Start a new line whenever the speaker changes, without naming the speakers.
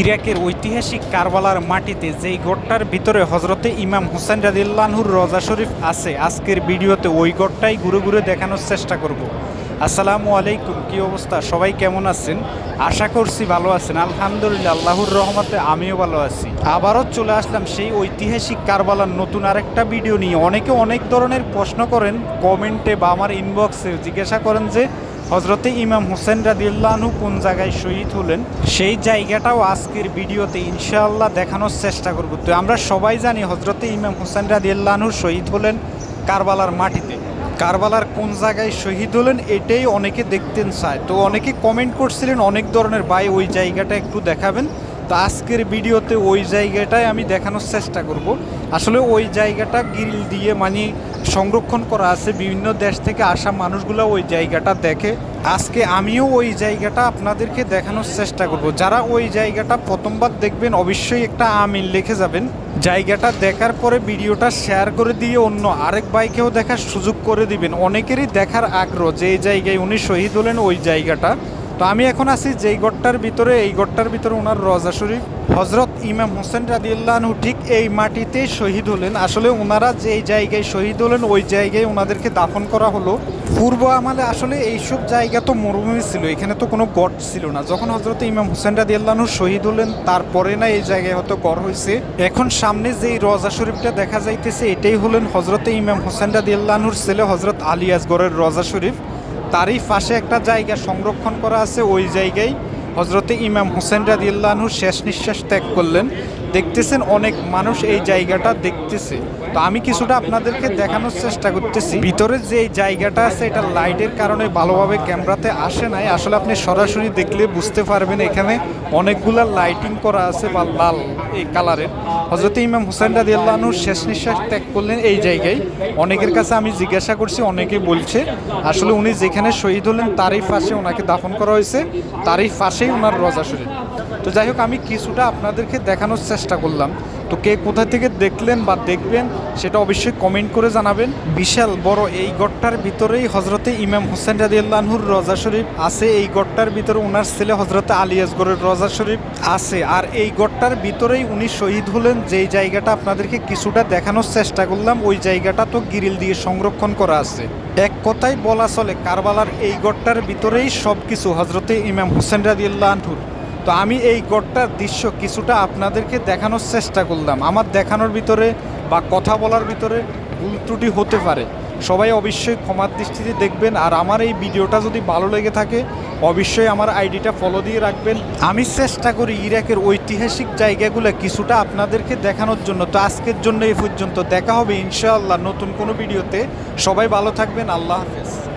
ইরাকের ঐতিহাসিক কারবালার মাটিতে যেই গড়টার ভিতরে হজরতে ইমাম হোসেন রাদিল্লাহুর রজা শরীফ আছে, আজকের ভিডিওতে ওই গড়টাই ঘুরে ঘুরে দেখানোর চেষ্টা করব। আসসালামু আলাইকুম, কি অবস্থা? সবাই কেমন আছেন? আশা করছি ভালো আছেন। আলহামদুলিল্লাহ, আল্লাহর রহমতে আমিও ভালো আছি। আবারও চলে আসলাম সেই ঐতিহাসিক কারবালার নতুন আরেকটা ভিডিও নিয়ে। অনেকে অনেক ধরনের প্রশ্ন করেন, কমেন্টে বা আমার ইনবক্সে জিজ্ঞাসা করেন যে হজরতে ইমাম হোসেন রাদিল্লাহু কোন জায়গায় শহীদ হলেন, সেই জায়গাটাও আজকের ভিডিওতে ইনশাআল্লাহ দেখানোর চেষ্টা করব। তো আমরা সবাই জানি হজরতে ইমাম হোসেন রাদিল্লাহু শহীদ হলেন কারবালার মাটিতে। কারবালার কোন জায়গায় শহীদ হলেন এটাই অনেকে দেখতেন চায়। তো অনেকে কমেন্ট করছিলেন অনেক ধরনের, ভাই, ওই জায়গাটা একটু দেখাবেন। তো আজকের ভিডিওতে ওই জায়গাটাই আমি দেখানোর চেষ্টা করব। আসলে ওই জায়গাটা গ্রিল দিয়ে মানে সংরক্ষণ করা আছে। বিভিন্ন দেশ থেকে আসা মানুষগুলো ওই জায়গাটা দেখে। আজকে আমিও ওই জায়গাটা আপনাদেরকে দেখানোর চেষ্টা করব। যারা ওই জায়গাটা প্রথমবার দেখবেন, অবশ্যই একটা আমিন লিখে যাবেন। জায়গাটা দেখার পরে ভিডিওটা শেয়ার করে দিয়ে অন্য আরেক বাইকেও দেখার সুযোগ করে দিবেন। অনেকেরই দেখার আগ্রহ যে জায়গায় উনি শহীদ হলেন, ওই জায়গাটা। তো আমি এখন আছি যেই গড়টার ভিতরে, এই গড়টার ভিতরে ওনার রজা শরীফ। হজরত ইমাম হোসেন রাদিউল্লাহনু ঠিক এই মাটিতে শহীদ হলেন। আসলে ওনারা যেই জায়গায় শহীদ হলেন, ওই জায়গায় ওনাদেরকে দাফন করা হলো। পূর্ব আমলে আসলে এইসব জায়গা তো মরুভূমি ছিল, এখানে তো কোনো গড় ছিল না। যখন হজরত ইমাম হোসেন রাদিউল্লাহনু শহীদ হলেন, তারপরে না এই জায়গায় হয়তো গড় হয়েছে। এখন সামনে যেই রজা শরীফটা দেখা যাইতেছে, এটাই হলেন হজরত ইমাম হোসেন রাদিউল্লাহনুর ছেলে হজরত আলী আসগরের রজা শরীফ। তারই পাশে একটা জায়গা সংরক্ষণ করা আছে, ওই জায়গায় হজরতে ইমাম হোসেন রাদিল্লাহু শেষ নিঃশ্বাস ত্যাগ করলেন। দেখতেছেন, অনেক মানুষ এই জায়গাটা দেখতেছে। তো আমি কিছুটা আপনাদেরকে দেখানোর চেষ্টা করতেছি। ভিতরে যে জায়গাটা আছে, এটা লাইটের কারণে ভালোভাবে ক্যামেরাতে আসে নাই। আসলে আপনি সরাসরি দেখলে বুঝতে পারবেন, এখানে অনেকগুলা লাইটিং করা আছে বা লাল এই কালারের। হজরত ইমাম হোসেন রাদিয়াল্লাহু শেষ নিঃশ্বাস ত্যাগ করলেন এই জায়গায়। অনেকের কাছে আমি জিজ্ঞাসা করছি, অনেকে বলছে, আসলে উনি যেখানে শহীদ হলেন, তারই পাশে ওনাকে দাফন করা হয়েছে, তারই পাশেই ওনার রজা শরীফ। তো যাই হোক, আমি কিছুটা আপনাদেরকে দেখানোর চেষ্টা করলাম। তো কে কোথা থেকে দেখলেন বা দেখবেন সেটা অবশ্যই কমেন্ট করে জানাবেন। বিশাল বড় এই গড়টার ভিতরেই হজরতে ইমাম হোসেন রাদিয়াল্লাহুর রজা শরীফ আছে। এই গড়টার ভিতরে ওনার ছেলে হজরতে আলী আসগরের রজা শরীফ আছে। আর এই গড়টার ভিতরেই উনি শহীদ হলেন। যেই জায়গাটা আপনাদেরকে কিছুটা দেখানোর চেষ্টা করলাম, ওই জায়গাটা তো গিরিল দিয়ে সংরক্ষণ করা আছে। এক কথায় বলা চলে, কারবালার এই গড়টার ভিতরেই সব কিছু হজরতে ইমাম হোসেন রাদিয়াল্লাহুর তো আমি এই গড়টার দৃশ্য কিছুটা আপনাদেরকে দেখানোর চেষ্টা করলাম। আমার দেখানোর ভিতরে বা কথা বলার ভিতরে ভুল ত্রুটি হতে পারে। সবাই অবশ্যই ক্ষমার দৃষ্টিতে দেখবেন আর আমার এই ভিডিওটা যদি ভালো লেগে থাকে, অবশ্যই আমার আইডিটা ফলো দিয়ে রাখবেন। আমি চেষ্টা করি ইরাকের ঐতিহাসিক জায়গাগুলো কিছুটা আপনাদেরকে দেখানোর জন্য। তো আজকের জন্য এই পর্যন্ত। দেখা হবে ইনশাআল্লাহ নতুন কোনো ভিডিওতে। সবাই ভালো থাকবেন। আল্লাহ হাফেজ।